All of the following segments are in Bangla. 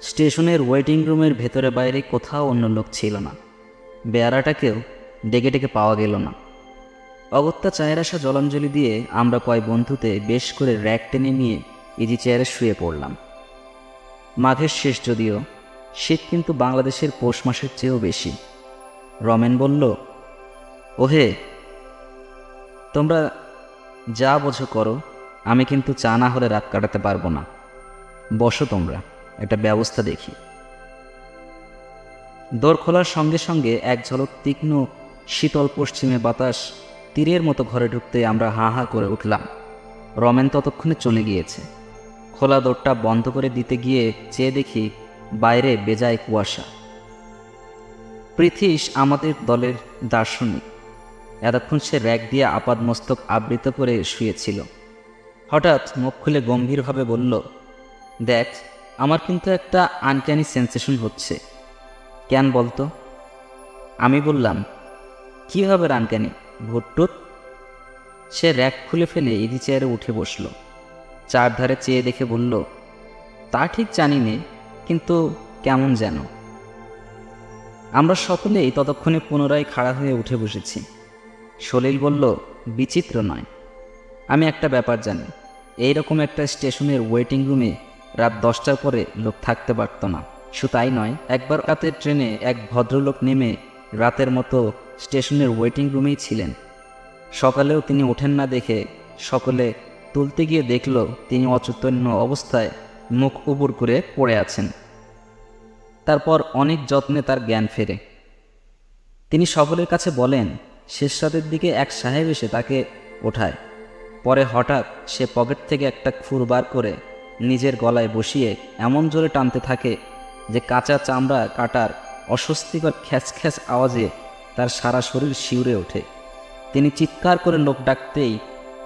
স্টেশনের ওয়েটিং রুমের ভেতরে বাইরে কোথাও অন্য লোক ছিল না। বেয়ারাটাকেও ডেকে ডেকে পাওয়া গেল না। অগত্যা চায়ের আসা জলাঞ্জলি দিয়ে আমরা কয় বন্ধুতে বেশ করে র্যাক টেনে নিয়ে ইজি চেয়ারে শুয়ে পড়লাম। মাঘের শেষ যদিও, শীত কিন্তু বাংলাদেশের পৌষ মাসের চেয়েও বেশি। রমেন বলল, ওহে, তোমরা যা বোঝো করো, আমি কিন্তু চা না হলে রাত কাটাতে পারব না। বসো তোমরা। একটা ব্যবস্থা দেখি। দোর খোলার সঙ্গে সঙ্গে এক ঝলক তীক্ষ্ণ, শীতল পশ্চিমে বাতাস তীরের মতো ঘরে ঢুকতে আমরা হা হা করে উঠলাম। রমেন ততক্ষণে চলে গিয়েছে। খোলা দোরটা বন্ধ করে দিতে গিয়ে চেয়ে দেখি বাইরে বেজায় কুয়াশা। পৃথিস আমাদের দলের দার্শনিক। এতক্ষণ সে র্যাক দিয়ে আপাদ মস্তক আবৃত করে শুয়েছিল। হঠাৎ মুখ খুলে গম্ভীরভাবে বলল, দেখ আমার কিন্তু একটা আনক্যানি সেন্সেশন হচ্ছে। কেন বলতো? আমি বললাম, কী হবে আনক্যানি ভুট্টুত সে র্যাক খুলে ফেলে ইদি চেয়ারে উঠে বসল। চারধারে চেয়ে দেখে বলল, তা ঠিক জানি নে, কিন্তু কেমন যেন? আমরা সকলেই ততক্ষণে পুনরায় খাড়া হয়ে উঠে বসেছি। সলিল বলল, বিচিত্র নয়। আমি একটা ব্যাপার জানি, এই রকম একটা স্টেশনের ওয়েটিং রুমে রাত দশটার পরে লোক থাকতে পারতো না। শুধু তাই নয়, একবার রাতের ট্রেনে এক ভদ্রলোক নেমে রাতের মতো স্টেশনের ওয়েটিং রুমেই ছিলেন। সকালেও তিনি ওঠেন না দেখে সকলে তুলতে গিয়ে দেখল তিনি অচৈতন্য অবস্থায় মুখ উবুর করে পড়ে আছেন। তারপর অনেক যত্নে তার জ্ঞান ফেরে। তিনি সকলের কাছে বলেন, শেষ রাতের দিকে এক সাহেব এসে তাকে ওঠায়। পরে হঠাৎ সে পকেট থেকে একটা খুর বার করে নিজের গলায় বসিয়ে এমন জোরে টানতে থাকে যে কাঁচা চামড়া কাটার অস্বস্তিকর খ্যাচ খ্যাচ আওয়াজে তার সারা শরীর শিউরে ওঠে। তিনি চিৎকার করে লোক ডাকতেই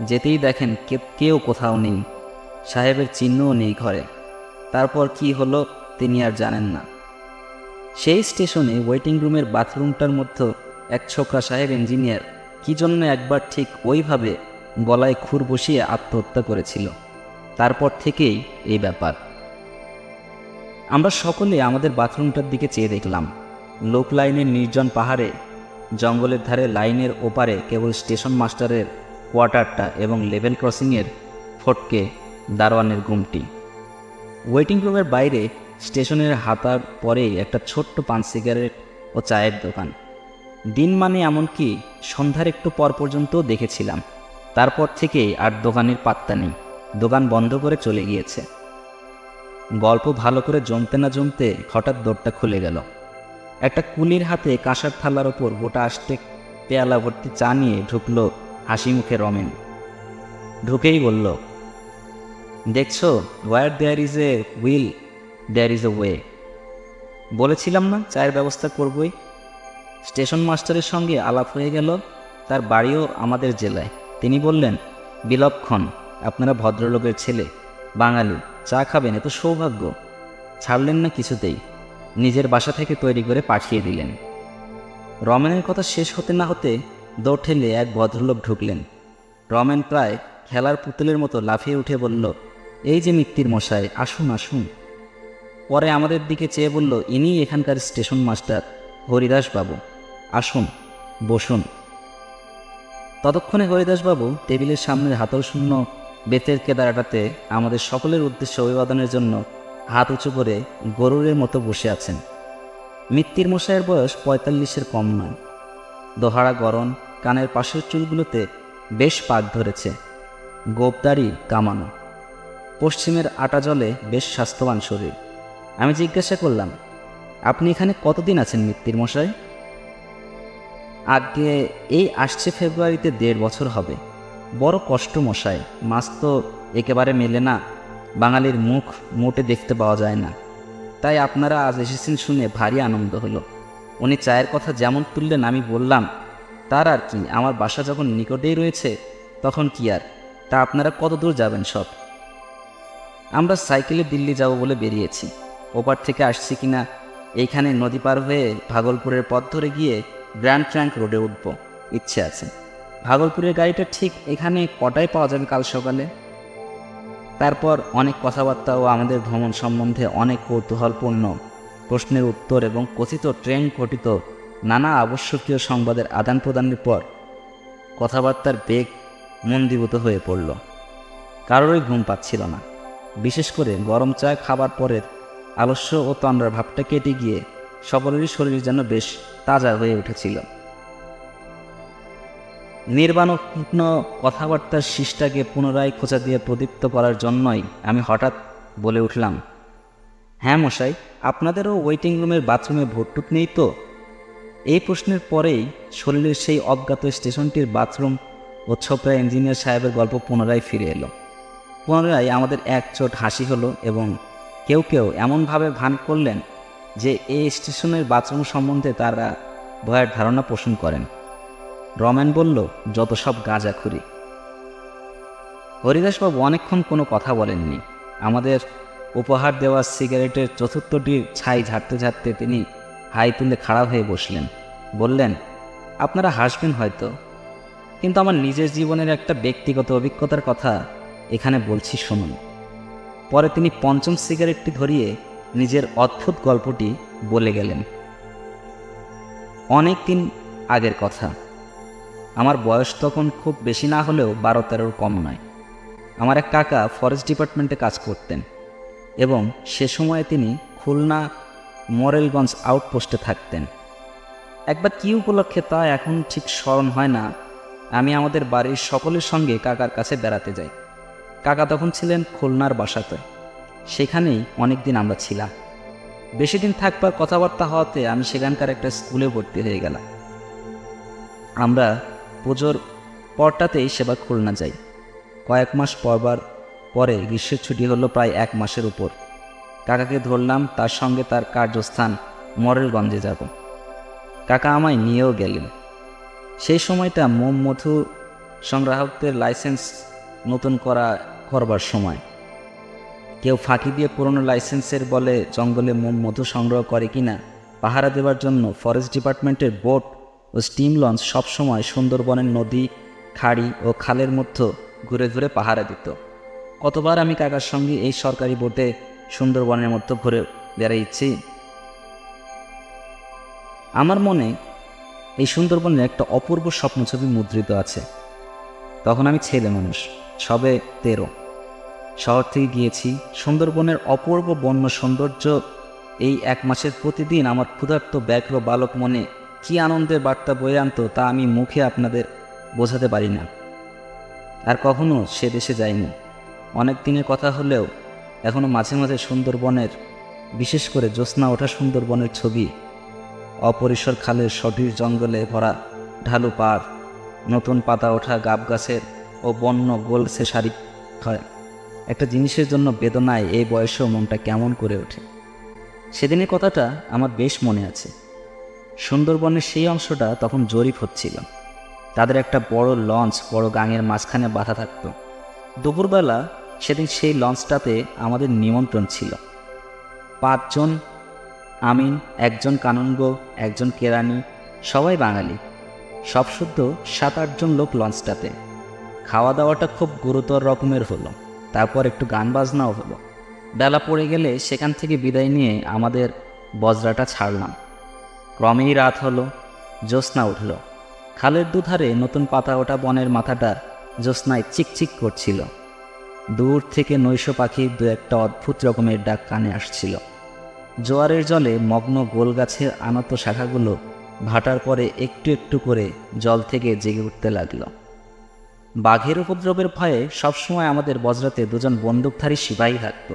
যেতেই দেখেন কেউ কোথাও নেই। সাহেবের চিহ্নও নেই ঘরে। তারপর কি হলো তিনি আর জানেন না। সেই স্টেশনে ওয়েটিং রুমের বাথরুমটার মধ্যে এক ছোকরা সাহেব ইঞ্জিনিয়ার কি জন্য একবার ঠিক ওইভাবে গলায় খুর বসিয়ে আত্মহত্যা করেছিল। তারপর থেকেই এই ব্যাপার। আমরা সকলে আমাদের বাথরুমটার দিকে চেয়ে দেখলাম। লোক লাইনের নির্জন পাহাড়ে, জঙ্গলের ধারে লাইনের ওপারে কেবল স্টেশন মাস্টারের কোয়ার্টারটা এবং লেভেল ক্রসিংয়ের ফটকে দারোয়ানের গুমটি ওয়েটিং রুমের বাইরে স্টেশনের হাতার পরেই একটা ছোট্ট পান সিগারেট ও চায়ের দোকান। দিন মানে এমনকি সন্ধ্যার একটু পর পর্যন্ত দেখেছিলাম। তারপর থেকেই আর দোকানের পাত্তা নেই। দোকান বন্ধ করে চলে গিয়েছে। গল্প ভালো করে জমতে না জমতে হঠাৎ দৌড়টা খুলে গেল। একটা কুলির হাতে কাঁসার থালার ওপর গোটা আসতে পেয়ালা ভর্তি চা নিয়ে ঢুকলো হাসি মুখে রমেন। ঢুকেই বলল, দেখছ where there is a will there is a way বলেছিলাম না চায়ের ব্যবস্থা করবই। স্টেশন মাস্টারের সঙ্গে আলাপ হয়ে গেল তার বাড়িও আমাদের জেলায়। তিনি বললেন, বিলক্ষণ আপনারা ভদ্রলোকের ছেলে, বাঙালি, চা খাবেন, এত সৌভাগ্য। ছাড়লেন না কিছুতেই। নিজের বাসা থেকে তৈরি করে পাঠিয়ে দিলেন। রমেনের কথা শেষ হতে না হতে দৌড় ঠেলে এক ভদ্রলোক ঢুকলেন। রমেন প্রায় খেলার পুতুলের মতো লাফিয়ে উঠে বলল, এই যে মিত্তির মশাই, আসুন আসুন। পরে আমাদের দিকে চেয়ে বলল ইনি এখানকার স্টেশন মাস্টার হরিদাস বাবু আসুন, বসুন। ততক্ষণে হরিদাসবাবু টেবিলের সামনের হাতল শূন্য বেতের কেদারাটাতে আমাদের সকলের উদ্দেশ্যে অভিবাদনের জন্য হাত উঁচু করে গরুরের মতো বসে আছেন। মিত্তির মশাইয়ের বয়স পঁয়তাল্লিশের কম নয়। দোহারা গরম কানের পাশের চুলগুলোতে বেশ পাক ধরেছে। গোপদারি কামানো। পশ্চিমের আটা জলে বেশ স্বাস্থ্যবান শরীর। আমি জিজ্ঞাসা করলাম, আপনি এখানে কতদিন আছেন মিত্তির মশাই? আগে এই আসছে ফেব্রুয়ারিতে দেড় বছর হবে। বড় কষ্ট মশাই, মাছ তো একেবারে মেলে না, বাঙালির মুখ মোটে দেখতে পাওয়া যায় না। তাই আপনারা আজ এসেছেন শুনে ভারী আনন্দ হলো। উনি চায়ের কথা যেমন তুললেন আমি বললাম, তার আর কি, আমার বাসা যখন নিকটেই রয়েছে, তখন কি আর, তা আপনারা কত দূর যাবেন সব? আমরা সাইকেলে দিল্লি যাব বলে বেরিয়েছি। ওপার থেকে আসছি কিনা, এইখানে নদী পার হয়ে ভাগলপুরের পথ ধরে গিয়ে গ্র্যান্ড ট্র্যাঙ্ক রোডে উঠব, ইচ্ছে আছে। ভাগলপুরের গাড়িটা ঠিক এখানে কটায় পাওয়া যাবে কাল সকালে? তারপর অনেক কথাবার্তা ও আমাদের ভ্রমণ সম্বন্ধে অনেক কৌতূহলপূর্ণ প্রশ্নের উত্তর এবং কথিত ট্রেন ঘটিত নানা আবশ্যকীয় সংবাদের আদান প্রদানের পর কথাবার্তার বেগ মন্দীভূত হয়ে পড়ল। কারোরই ঘুম পাচ্ছিল না। বিশেষ করে গরম চা খাবার পরের আলস্য ও তন্দ্রার ভাবটা কেটে গিয়ে সকলেরই শরীর যেন বেশ তাজা হয়ে উঠেছিল। নির্বাণকীর্ণ কথাবার্তার শিষ্টাকে পুনরায় খোঁচা দিয়ে প্রদীপ্ত করার জন্যই আমি হঠাৎ বলে উঠলাম হ্যাঁ মশাই, আপনাদেরও ওয়েটিং রুমের বাথরুমে ভোটটুক নেই তো? এই প্রশ্নের পরেই শরীরের সেই অজ্ঞাত স্টেশনটির বাথরুম ও ছোপড়া ইঞ্জিনিয়ার সাহেবের গল্প পুনরায় ফিরে এলো। পুনরায় আমাদের এক চোট হাসি হলো এবং কেউ কেউ এমনভাবে ভান করলেন যে এই স্টেশনের বাথরুম সম্বন্ধে তারা ভয়ের ধারণা পোষণ করেন। রমেন বলল, যত সব গাঁজা খুরি। হরিদাসবাবু অনেকক্ষণ কোনো কথা বলেননি। আমাদের উপহার দেওয়া সিগারেটের চতুর্থটির ছাই ঝাড়তে ঝাড়তে তিনি হাই তুলে খাড়া হয়ে বসলেন। বললেন, আপনারা হাসবেন হয়তো, কিন্তু আমার নিজের জীবনের একটা ব্যক্তিগত অভিজ্ঞতার কথা এখানে বলছি শুনুন। পরে তিনি পঞ্চম সিগারেটটি ধরিয়ে নিজের অদ্ভুত গল্পটি বলে গেলেন। অনেক দিন আগের কথা। আমার বয়স তখন খুব বেশি না হলেও বারো তেরোর কম নয়। আমার এক কাকা ফরেস্ট ডিপার্টমেন্টে কাজ করতেন এবং সে সময়ে তিনি খুলনা মোরেলগঞ্জ আউটপোস্টে থাকতেন। একবার কী উপলক্ষে তা এখন ঠিক স্মরণ হয় না, আমি আমাদের বাড়ির সকলের সঙ্গে কাকার কাছে বেড়াতে যাই। কাকা তখন ছিলেন খুলনার বাসাতে। সেখানেই অনেক দিন আমরা ছিলাম। বেশি দিন থাকবার কথাবার্তা হওয়াতে আমি সেখানকার একটা স্কুলে ভর্তি হয়ে গেলাম। আমরা পুজোর পরটাতেই সেবা খুলনা যাই। কয়েক মাস পরবার পরে গ্রীষ্মের ছুটি হলো প্রায় এক মাসের উপর। কাকাকে ধরলাম, তার সঙ্গে তার কার্যস্থান মরেলগঞ্জে যাব। কাকা আমায় নিয়েও গেলেন। সেই সময়টা মোম মধু সংগ্রাহকদের লাইসেন্স নতুন করা করবার সময়। কেউ ফাঁকি দিয়ে পুরনো লাইসেন্সের বলে জঙ্গলে মোম মধু সংগ্রহ করে কিনা পাহারা দেওয়ার জন্য ফরেস্ট ডিপার্টমেন্টের বোট ও স্টিম লঞ্চ সবসময় সুন্দরবনের নদী, খাড়ি ও খালের মধ্যে ঘুরে ঘুরে পাহারা দিত। কতবার আমি কাকার সঙ্গে এই সরকারি বোটে সুন্দরবনের মধ্যে ঘুরে বেড়াইছি? আমার মনে এই সুন্দরবনের একটা অপূর্ব স্বপ্ন ছবি মুদ্রিত আছে। তখন আমি ছেলে মানুষ, সবে তেরো। শহর থেকে গিয়েছি, সুন্দরবনের অপূর্ব বন্য সৌন্দর্য এই এক মাসের প্রতিদিন আমার ক্ষুধার্ত ব্যাঘ্র বালক মনে কি আনন্দের বার্তা বয়ে আনতো তা আমি মুখে আপনাদের বোঝাতে পারি না। আর কখনো সে দেশে যাইনি। অনেক দিনের কথা হলেও এখনও মাঝে মাঝে সুন্দরবনের, বিশেষ করে জ্যোৎস্না ওঠা সুন্দরবনের ছবি, অপরিসর খালের সঠিক জঙ্গলে ভরা ঢালু পাড়, নতুন পাতা ওঠা গাব গাছের ও বন্য গোলসে শাড়ি হয়। একটা জিনিসের জন্য বেদনায় এই বয়সেও মনটা কেমন করে ওঠে। সেদিনের কথাটা আমার বেশ মনে আছে। সুন্দরবনের সেই অংশটা তখন জরিপ হচ্ছিল। তাদের একটা বড় লঞ্চ বড় গাঙের মাঝখানে বাধা থাকতো। দুপুরবেলা সেদিন সেই লঞ্চটাতে আমাদের নিমন্ত্রণ ছিল। পাঁচজন, আমিন, একজন কানুনগো একজন কেরানি, সবাই বাঙালি। সব শুদ্ধ সাত আটজন লোক লঞ্চটাতে। খাওয়া দাওয়াটা খুব গুরুতর রকমের হলো। তারপর একটু গান বাজনাও হলো। বেলা পড়ে গেলে সেখান থেকে বিদায় নিয়ে আমাদের বজরাটা ছাড়লাম। ক্রমেই রাত হলো, জ্যোৎস্না উঠল। খালের দুধারে নতুন পাতা ওঠা বনের মাথাটা জ্যোৎস্নায় চিকচিক করছিল। দূর থেকে নৈশ পাখির দু একটা অদ্ভুত রকমের ডাক কানে আসছিল। জোয়ারের জলে মগ্ন গোল গাছের আনত শাখাগুলো ভাটার পরে একটু একটু করে জল থেকে জেগে উঠতে লাগল। বাঘের উপদ্রবের ভয়ে সবসময় আমাদের বজরাতে দুজন বন্দুকধারী সিপাহী থাকতো।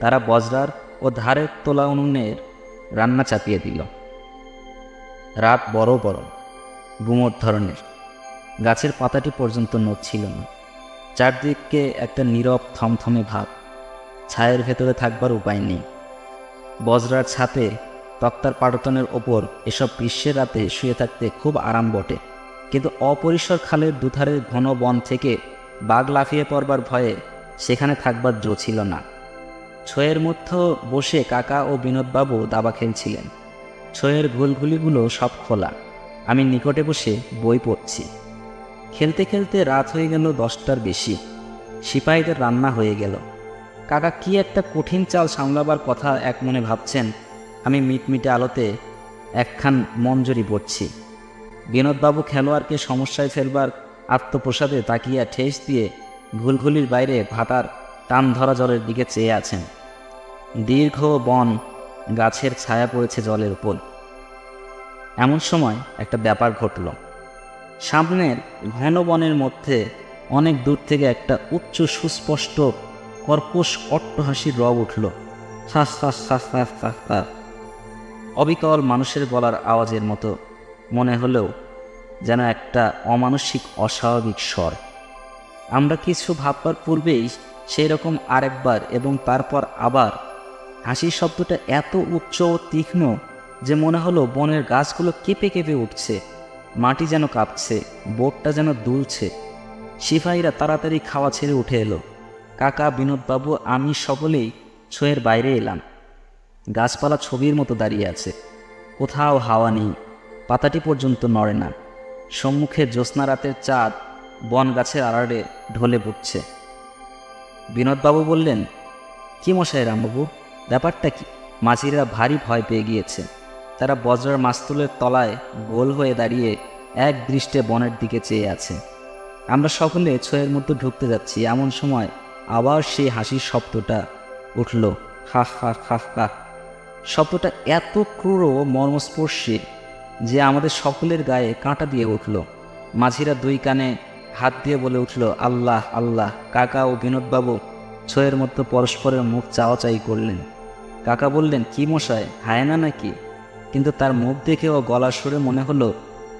তারা বজরার ও ধারের তোলা উনুনের রান্না চাপিয়ে দিল। রাত বড় বড়, গুমোট ধরনের। গাছের পাতাটি পর্যন্ত নড়ছিল না। চারদিকে একটা নীরব থমথমে ভাব। ছায়ের ভেতরে থাকবার উপায় নেই। বজরার ছাপে তক্তার পাটতনের ওপর এসব গ্রীষ্মের রাতে শুয়ে থাকতে খুব আরাম বটে। কিন্তু অপরিসর খালের দুধারের ঘন বন থেকে বাঘ লাফিয়ে পড়বার ভয়ে সেখানে থাকবার জো ছিল না। ছয়ের মধ্যে বসে কাকা ও বিনোদবাবু দাবা খেলছিলেন। ছয়ের ঘুলঘুলিগুলো সব খোলা। আমি নিকটে বসে বই পড়ছি। খেলতে খেলতে রাত হয়ে গেল দশটার বেশি। সিপাহীদের রান্না হয়ে গেল। কাকা, কি একটা কঠিন চাল সামলাবার কথা এক মনে ভাবছেন? আমি মিটমিটে আলোতে একখান মঞ্জুরি পড়ছি। বিনোদবাবু খেলোয়াড়কে সমস্যায় ফেলবার আত্মপ্রসাদে তাকিয়া ঠেস দিয়ে ঘুলঘুলির বাইরে ভাটার টান ধরা জলের দিকে চেয়ে আছেন। দীর্ঘ বন গাছের ছায়া পড়েছে জলের উপর। এমন সময় একটা ব্যাপার ঘটল। সামনের ঘন বনের মধ্যে অনেক দূর থেকে একটা উচ্চ সুস্পষ্ট কর্কশ অট্টহাসির রব উঠল। শ্বাস শ্বাস শ্বাস শ্বাস শ্বাস শ্বাস অবিকল মানুষের গলার আওয়াজের মতো মনে হলেও যেন একটা অমানসিক অস্বাভাবিক স্বর। আমরা কিছু ভাববার পূর্বেই সেই রকম আরেকবার এবং তারপর আবার হাসির শব্দটা এত উচ্চ ও তীক্ষ্ণ যে মনে হলো বনের গাছগুলো কেঁপে কেঁপে উঠছে, মাটি যেন কাঁপছে, বোটটা যেন দুলছে। সিপাহীরা তাড়াতাড়ি খাওয়া ছেড়ে উঠে এলো। কাকা, বিনোদবাবু, আমি সকলেই ছয়ের বাইরে এলাম। গাছপালা ছবির মতো দাঁড়িয়ে আছে। কোথাও হাওয়া নেই, পাতাটি পর্যন্ত নড়ে না। সম্মুখে জ্যোৎস্না রাতের চাঁদ বন গাছের আড়াড়ে ঢলে পড়ছে। বিনোদবাবু বললেন, কি মশাই রামবাবু? ব্যাপারটা কি? মাঝিরা ভারী ভয় পেয়ে গিয়েছে। তারা বজ্রার মাস্তুলের তলায় গোল হয়ে দাঁড়িয়ে এক দৃষ্টে বনের দিকে চেয়ে আছে। আমরা সকলে ছয়ের মধ্যে ঢুকতে যাচ্ছি। এমন সময় আবার সেই হাসির শব্দটা উঠল। হা হা হা হা। শব্দটা এত ক্রূর মর্মস্পর্শী যে আমাদের সকলের গায়ে কাঁটা দিয়ে উঠল। মাঝিরা দুই কানে হাত দিয়ে বলে উঠল, আল্লাহ আল্লাহ। কাকা ও বিনোদবাবু ছয়ের মধ্যে পরস্পরের মুখ চাওয়াচাই করলেন। কাকা বললেন, কি মশাই হায়না নাকি? কিন্তু তার মুখ দেখে ও গলা সুরে মনে হলো,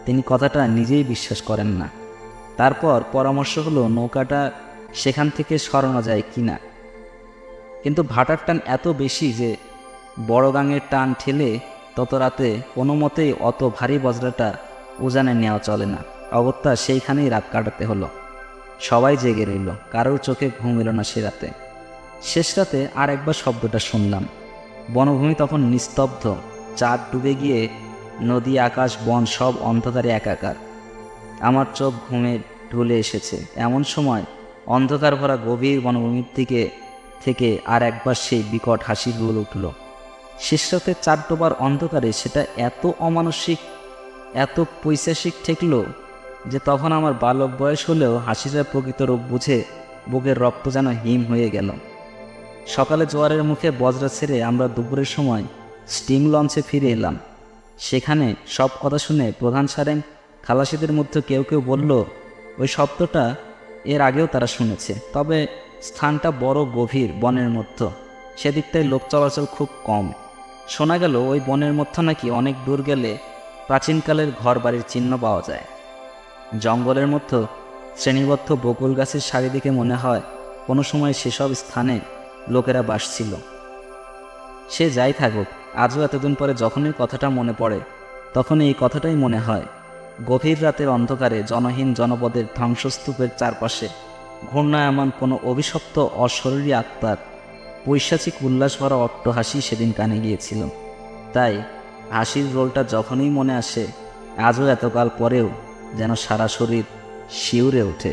তিনি কথাটা নিজেই বিশ্বাস করেন না। তারপর পরামর্শ হলো, নৌকাটা সেখান থেকে সরানো যায় কিনা কিন্তু ভাটার টান এত বেশি যে বড় গাঙের টান ঠেলে তত রাতে কোনো মতেই অত ভারী বজ্রাটা উজানে নেওয়া চলে না। অগত্যা সেইখানেই রাত কাটাতে হলো। সবাই জেগে রইল, কারোর চোখে ঘুম এলো না সে রাতে। শেষ রাতে আর একবার শব্দটা শুনলাম। বনভূমি তখন নিস্তব্ধ। চাঁদ ডুবে গিয়ে নদী, আকাশ, বন সব অন্ধকারে একাকার। আমার চোখ ঘুমে ঢুলে এসেছে। এমন সময় অন্ধকার ভরা গভীর বনভূমির দিকে থেকে আর একবার সেই বিকট হাসির রোল উঠল। শেষ চার ডোবার অন্ধকারে সেটা এত অমানসিক, এত পৈশাসিক ঠেকল যে তখন আমার বালক বয়স হলেও হাসিটা প্রকৃত রূপ বুঝে বুকের রক্ত যেন হিম হয়ে গেল। সকালে জোয়ারের মুখে বজরা ছেড়ে আমরা দুপুরের সময় স্টিম লঞ্চে ফিরে এলাম। সেখানে সব কথা শুনে প্রধান সারেং খালাসিদের মধ্যে কেউ কেউ বলল, ওই শব্দটা এর আগেও তারা শুনেছে, তবে স্থানটা বড় গভীর বনের মধ্যে। সেদিকটায় লোক চলাচল খুব কম। শোনা গেল ওই বনের মধ্যে নাকি অনেক দূর গেলে প্রাচীনকালের ঘর বাড়ির চিহ্ন পাওয়া যায়। জঙ্গলের মধ্যে শ্রেণীবদ্ধ বকুল গাছের সারি দিকে মনে হয় কোনো সময় সেসব স্থানে লোকেরা বাস ছিল সে যাই থাকুক, আজও এতদিন পরে যখনই কথাটা মনে পড়ে তখন এই কথাটাই মনে হয়। গভীর রাতের অন্ধকারে জনহীন জনপদের ধ্বংসস্তূপের চারপাশে ঘূর্ণায়মান কোনো অভিশপ্ত অশরীরী আত্মার পৈশাচিক উল্লাস ভরা অট্টহাসি সেদিন কানে গিয়েছিল। তাই হাসির রোলটা যখনই মনে আসে, আজও এতকাল পরেও যেন সারা শরীর শিউরে ওঠে।